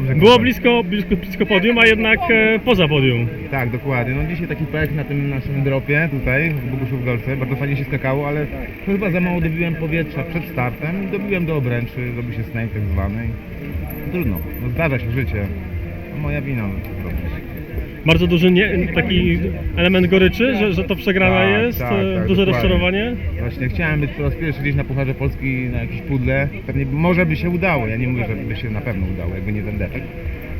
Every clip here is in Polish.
Dobrze, Było blisko, blisko, blisko podium, a jednak e, poza podium. Tak, dokładnie. No dzisiaj taki pech na tym naszym dropie tutaj w Boguszów Golce. Bardzo fajnie się skakało, ale no, chyba za mało dobiłem powietrza przed startem dobiłem do obręczy, zrobił się snake tak zwany. i Trudno, no zdarza się życie. No, moja wina, no. Bardzo duży nie, taki element goryczy, że, że to przegrana Tak, jest, tak, e, tak, duże dokładnie. rozczarowanie. Właśnie chciałem być po raz pierwszy gdzieś na Pucharze Polski na jakieś pudle. Pewnie może by się udało, ja nie mówię, że by się na pewno udało, jakby nie ten defekt.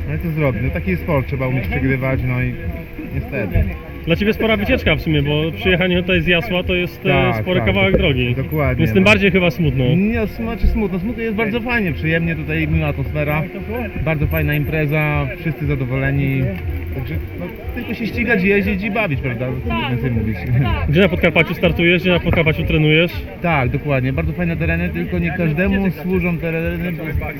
Ale to zrobię. No taki jest sport, trzeba umieć przegrywać, no i niestety. Dla Ciebie spora wycieczka w sumie, bo przyjechanie tutaj z Jasła to jest e, Tak, spory tak, kawałek drogi. dokładnie, Więc tym no. bardziej chyba smutno. Nie, znaczy smutno, smutno jest bardzo fajnie, przyjemnie tutaj, miła atmosfera, bardzo fajna impreza, wszyscy zadowoleni. Także no, tylko się ścigać, jeździć i bawić, prawda? Co tu więcej mówić. Gdzie na Podkarpaciu startujesz, gdzie na Podkarpaciu trenujesz? Tak, dokładnie, bardzo fajne tereny, tylko nie każdemu służą tereny.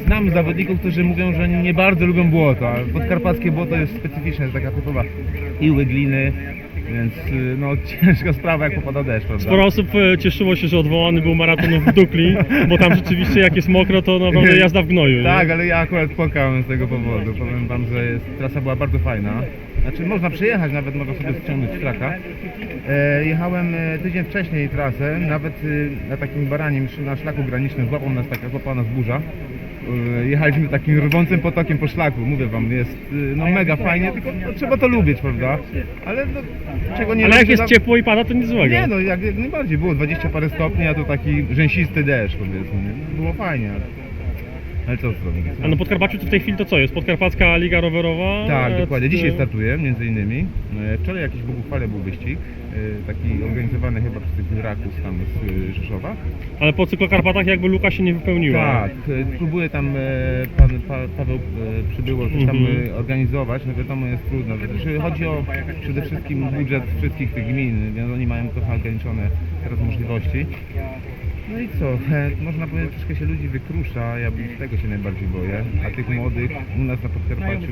Znam zawodników, którzy mówią, że nie bardzo lubią błoto, a podkarpackie błoto jest specyficzne, jest taka typowa iły, gliny, więc y, no ciężka sprawa jak popada deszcz, prawda? Sporo osób e, cieszyło się, że odwołany był maraton w Dukli, bo tam rzeczywiście jak jest mokro, to naprawdę jazda w gnoju. nie? Tak, ale ja akurat płakałem z tego powodu. Powiem wam, że jest, trasa była bardzo fajna. Znaczy można przyjechać, nawet można sobie ściągnąć traka. E, jechałem e, tydzień wcześniej trasę, nawet e, na takim baranim sz- na szlaku granicznym złapał nas taka złapała nas burza. E, jechaliśmy takim rwącym potokiem po szlaku, mówię wam, jest e, no mega fajnie, tylko no, trzeba to lubić, prawda? Ale no, czego nie Ale jak jest ciepło i pada, to nic złego. Nie no, jak, jak najbardziej, było 20 parę stopni, a to taki rzęsisty deszcz powiedzmy, nie? było fajnie. Ale, ale co zrobić? A na Podkarpaciu to w tej chwili to co jest? Podkarpacka Liga Rowerowa? Tak, E, dokładnie. Dzisiaj e, startuję między innymi. E, Wczoraj jakiś Boguchwale był wyścig, e, taki organizowany chyba przez tych Raków tam z e, Rzeszowa. Ale po cyklokarpatach jakby luka się nie wypełniła. Tak, e, próbuję tam, e, pan pa, Paweł e, przybyło coś tam Mhm. e, organizować, no wiadomo jest trudno. Znaczy, chodzi o przede wszystkim budżet wszystkich tych gmin, więc oni mają trochę ograniczone teraz możliwości. No i co, e, można powiedzieć, troszkę się ludzi wykrusza, ja tego się najbardziej boję, a tych młodych u nas na Podkarpaciu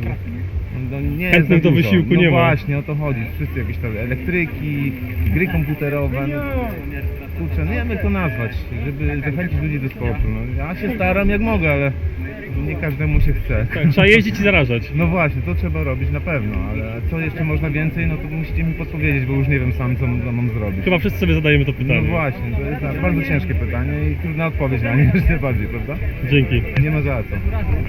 no, nie jest Chętnych do wysiłku no nie ma. właśnie, o to chodzi, wszyscy jakieś tam elektryki, gry komputerowe, no, kurczę, no nie wiem jak to nazwać, żeby zachęcić ludzi do sportu, no, ja się staram jak mogę, ale każdemu się chce. Tak, trzeba jeździć i zarażać. No właśnie, to trzeba robić na pewno, ale co jeszcze można więcej, no to musicie mi podpowiedzieć, bo już nie wiem sam co, mam zrobić. Chyba wszyscy sobie zadajemy to pytanie. No właśnie, to jest bardzo ciężkie pytanie i trudna odpowiedź na nie, jeszcze bardziej, prawda? Dzięki. Nie ma za co.